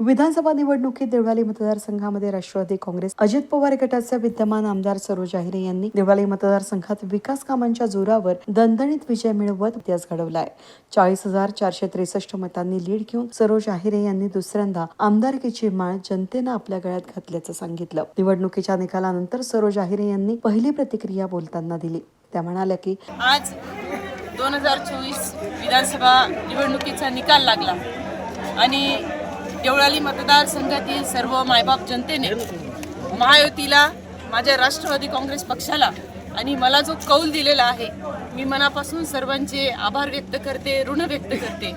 विधानसभा निवडणुकीत देवळाली मतदारसंघामध्ये राष्ट्रवादी काँग्रेस अजित पवार गटाचे विद्यमान आमदार सरोज आहिरे यांनी देवळाली मतदारसंघात विकास कामांच्या जोरावर दणदणीत विजय मिळवत इतिहास घडवलाय. चाळीस हजार चारशे त्रेसष्ट मतांनी लीड घेऊन सरोज आहिरे यांनी दुसऱ्यांदा आमदारकीची माळ जनतेनं आपल्या गळ्यात घातल्याचं सांगितलं. निवडणुकीच्या निकालानंतर सरोज आहिरे यांनी पहिली प्रतिक्रिया बोलताना दिली. त्या म्हणाल्या की आज दोन हजार चोवीस विधानसभा निवडणुकीचा निकाल लागला आणि देवळाली मतदारसंघातील सर्व मायबाप जनतेने महायुतीला माझ्या राष्ट्रवादी काँग्रेस पक्षाला आणि मला जो कौल दिलेला आहे मी मनापासून सर्वांचे आभार व्यक्त करते ऋण व्यक्त करते.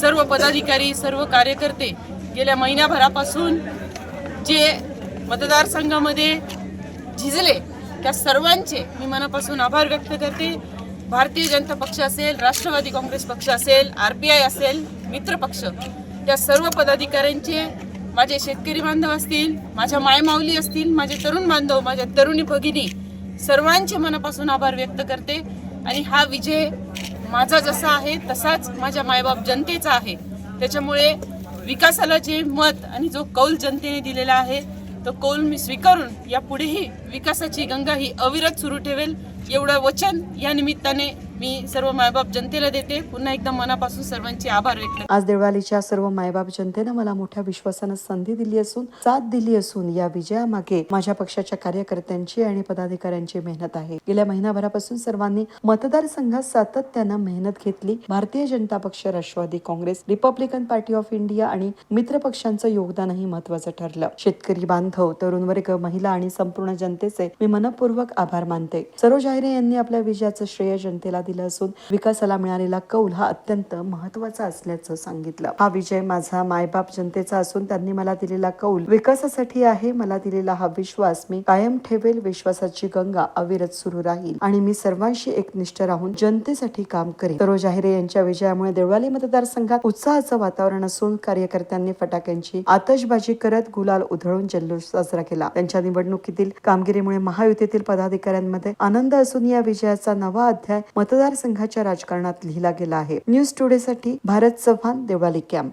सर्व पदाधिकारी सर्व कार्यकर्ते गेल्या महिन्याभरापासून जे मतदारसंघामध्ये झिजले त्या सर्वांचे मी मनापासून आभार व्यक्त करते. भारतीय जनता पक्ष असेल राष्ट्रवादी काँग्रेस पक्ष असेल आर पी आय असेल मित्र पक्ष त्या सर्व पदाधिकाऱ्यांचे माझे शेतकरी बांधव असतील माझ्या मायमाऊली असतील माझे तरुण बांधव माझ्या तरुणी भगिनी सर्वांचे मनापासून आभार व्यक्त करते. आणि हा विजय माझा जसा आहे तसाच माझ्या मायबाप जनतेचा आहे. त्याच्यामुळे विकासाला जे मत आणि जो कौल जनतेने दिलेला आहे तो कौल मी स्वीकारून यापुढेही विकासाची गंगा ही अविरत सुरू ठेवेल. एवढं वचन या निमित्ताने मी सर्व मायबाप जनतेला देते. पुन्हा एकदा मनापासून सर्वांचे आभार व्यक्त आज देवळालीच्या सर्व मायबाप जनतेनं मला मोठ्या विश्वासानं संधी दिली असून साथ दिली असून या विजयामागे माझ्या पक्षाच्या कार्यकर्त्यांची आणि पदाधिकाऱ्यांची मेहनत आहे. गेल्या महिनाभरापासून सर्वांनी मतदारसंघात सातत्यानं मेहनत घेतली. Bharatiya Janata Paksha Rashtravadi Congress Republican Party of India आणि मित्र पक्षांचं योगदानही महत्वाचं ठरलं. शेतकरी बांधव तरुण वर्ग महिला आणि संपूर्ण जनतेचे मी मनपूर्वक आभार मानते. सरोज आहिरे यांनी आपल्या विजयाचं श्रेय जनतेला दिलं असून विकासाला मिळालेला कौल हा अत्यंत महत्त्वाचा असल्याचं सांगितलं. हा विजय माझा मायबाप जनतेचा असून त्यांनी मला दिलेला कौल विकासासाठी आहे मला दिलेला हा विश्वास. मी कायम ठेवेल विश्वासाची गंगा अविरत सुरू राहील आणि मी सर्वांशी एकनिष्ठ राहून जनतेसाठी काम करेन. सरोज आहिरे यांच्या विजयामुळे देवळाली मतदारसंघात उत्साहाचं वातावरण असून कार्यकर्त्यांनी फटाक्यांची आतषबाजी करत गुलाल उधळून जल्लोष साजरा केला. त्यांच्या निवडणुकीतील कामगिरीमुळे महायुतीतील पदाधिकाऱ्यांमध्ये आनंद असून या विजयाचा नवा अध्याय मतदारसंघाच्या राजकारणात लिहिला गेला आहे. न्यूज टुडे साठी भारत चव्हाण देवळाली कॅम्प.